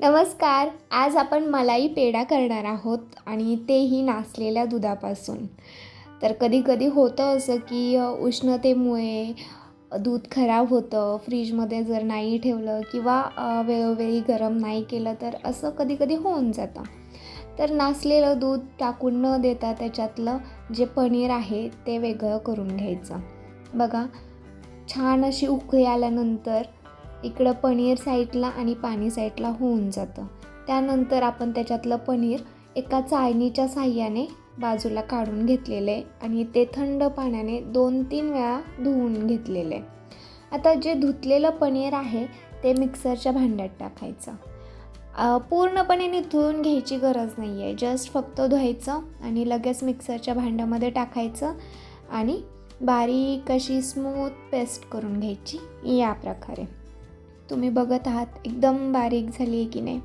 नमस्कार आज आपण मलाई पेढा करणार आहोत आणि तेही नासलेल्या दुधापासून. तर कधी कधी होतं असं की उष्णतेमुळे दूध खराब होतं फ्रीजमध्ये जर नाही ठेवलं किंवा वेळोवेळी गरम नाही केलं तर असं कधी कधी होऊन जातं. तर नासलेलं दूध टाकून न देता त्याच्यातलं जे पनीर आहे ते वेगळं करून घ्यायचं. बघा छान अशी उकळी आल्यानंतर इकडं पनीर साईडला आणि पाणी साईडला होऊन जातं. त्यानंतर आपण त्याच्यातलं पनीर एका चाळणीच्या साह्याने बाजूला काढून घेतलेलं आहे आणि ते थंड पाण्याने दोन तीन वेळा धुवून घेतलेलं. आहे आता जे धुतलेलं पनीर आहे ते मिक्सरच्या भांड्यात टाकायचं. पूर्णपणे निथळून घ्यायची गरज नाही आहे जस्ट फक्त धुवायचं आणि लगेच मिक्सरच्या भांड्यामध्ये टाकायचं आणि बारीक अशी स्मूथ पेस्ट करून घ्यायची या प्रकारे. तुम्ही बघत आहात एकदम बारीक झाली आहे की नाही?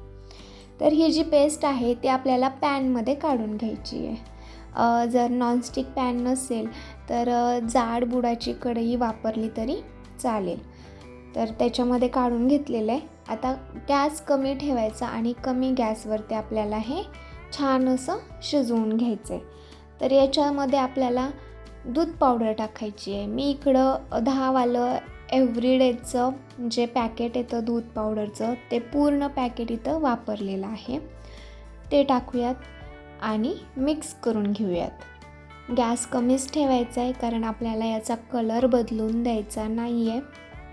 तर ही जी पेस्ट आहे ती आपल्याला पॅनमध्ये काढून घ्यायची आहे. जर नॉनस्टिक पॅन नसेल तर जाड बुडाची कढई वापरली तरी चालेल. तर त्याच्यामध्ये काढून घेतलेलं आहे. आता गॅस कमी ठेवायचा आणि कमी गॅसवरती आपल्याला हे छान असं शिजवून घ्यायचं आहे तर याच्यामध्ये आपल्याला दूध पावडर टाकायची आहे. मी इकडं दहावालं एव्हरीडेचं जे पॅकेट येतं दूध पावडरचं ते पूर्ण पॅकेट इथं वापरलेलं आहे. ते टाकूयात आणि मिक्स करून घेऊयात. गॅस कमीच ठेवायचा आहे कारण आपल्याला याचा कलर बदलून द्यायचा नाही आहे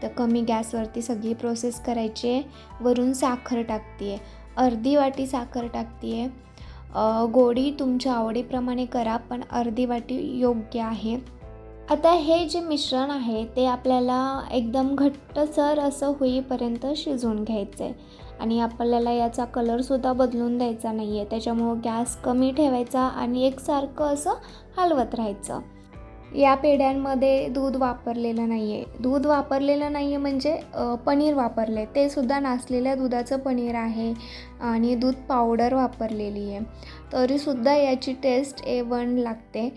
तर कमी गॅसवरती सगळी प्रोसेस करायची आहे. वरून साखर टाकते आहे अर्धी वाटी साखर टाकते आहे गोडी तुमच्या आवडीप्रमाणे करा पण अर्धी वाटी योग्य आहे. आता हे जे मिश्रण आहे ते आपल्याला एकदम घट्टसर असं होईपर्यंत शिजवून घ्यायचं आहे आणि आपल्याला याचा कलरसुद्धा बदलून द्यायचा नाही आहे त्याच्यामुळं गॅस कमी ठेवायचा आणि एकसारखं असं हलवत राहायचं. या पेढ्यांमध्ये दूध वापरलेलं नाही आहे दूध वापरलेलं नाही आहे म्हणजे पनीर वापरले ते सुद्धा नासलेल्या दुधाचं पनीर आहे आणि दूध पावडर वापरलेली आहे. तरीसुद्धा याची टेस्ट ए वन लागते.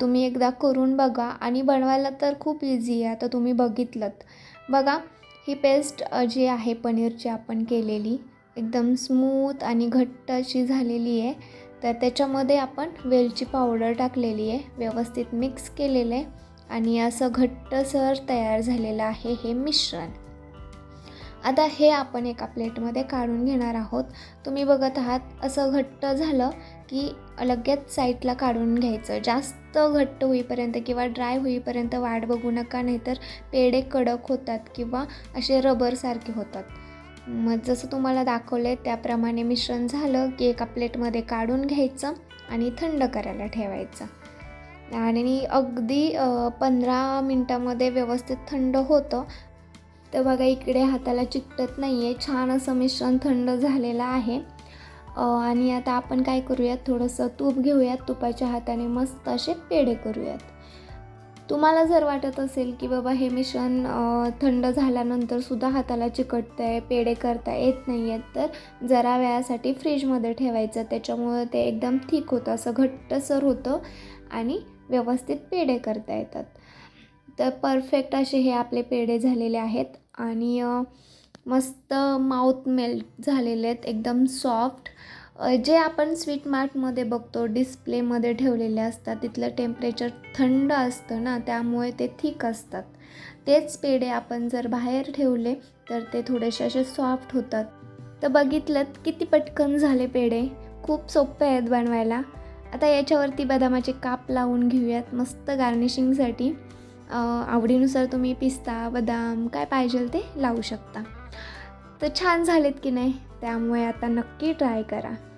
तुम्ही एकदा करून बघा आणि बनवायला तर खूप इझी आहे. आता तुम्ही बघितलंत. बघा ही पेस्ट जी आहे पनीरची आपण केलेली एकदम स्मूथ आणि घट्ट अशी झालेली आहे. तर त्याच्यामध्ये आपण वेलची पावडर टाकलेली आहे व्यवस्थित मिक्स केलेलं आहे आणि असं घट्टसर तयार झालेलं आहे हे मिश्रण. आता हे आपण एका प्लेटमध्ये काढून घेणार आहोत. तुम्ही बघत आहात असं घट्ट झालं की लगेच साईडला काढून घ्यायचं. जास्त घट्ट होईपर्यंत किंवा ड्राय होईपर्यंत वाट बघू नका नाहीतर पेढे कडक होतात किंवा असे रबरसारखे होतात. मग जसं तुम्हाला दाखवलं आहे त्याप्रमाणे मिश्रण झालं की एका प्लेटमध्ये काढून घ्यायचं आणि थंड करायला ठेवायचं. आणि अगदी पंधरा मिनटामध्ये व्यवस्थित थंड होतं. तर बघा इकडे हाताला चिकटत नाही आहे छान असं मिश्रण थंड झालेलं आहे. आणि आता आपण काय करूयात? थोडंसं तूप घेऊयात. तुपाच्या हाताने मस्त असे पेढे करूयात. तुम्हाला जर वाटत असेल की बाबा हे मिश्रण थंड झाल्यानंतर सुद्धा हाताला चिकटतं आहे पेढे करता येत नाही आहेत तर जरा वेळासाठी फ्रीजमध्ये ठेवायचं. त्याच्यामुळं ते एकदम ठीक होतं. असं घट्टसर होतं आणि व्यवस्थित पेढे करता येतात. तर परफेक्ट असे हे आपले पेढे झालेले आहेत आणि मस्त माउथ मेल्ट झालेले आहेत. एकदम सॉफ्ट. जे आपण स्वीट मार्टमध्ये बघतो डिस्प्लेमध्ये ठेवलेले असतात तिथलं टेम्परेचर थंड असतं ना त्यामुळे ते थिक असतात. तेच पेढे आपण जर बाहेर ठेवले तर ते थोडेसे असे सॉफ्ट होतात. तर बघितलं किती पटकन झाले पेढे? खूप सोपे आहेत बनवायला. आता याच्यावरती बदामाचे काप लावून घेऊयात मस्त गार्निशिंगसाठी आवडीनुसार तुम्ही पिस्ता बदाम काय पाहिजे ते लावू शकता. तर छान झालेत की नाही? त्यामुळे आता नक्की ट्राय करा.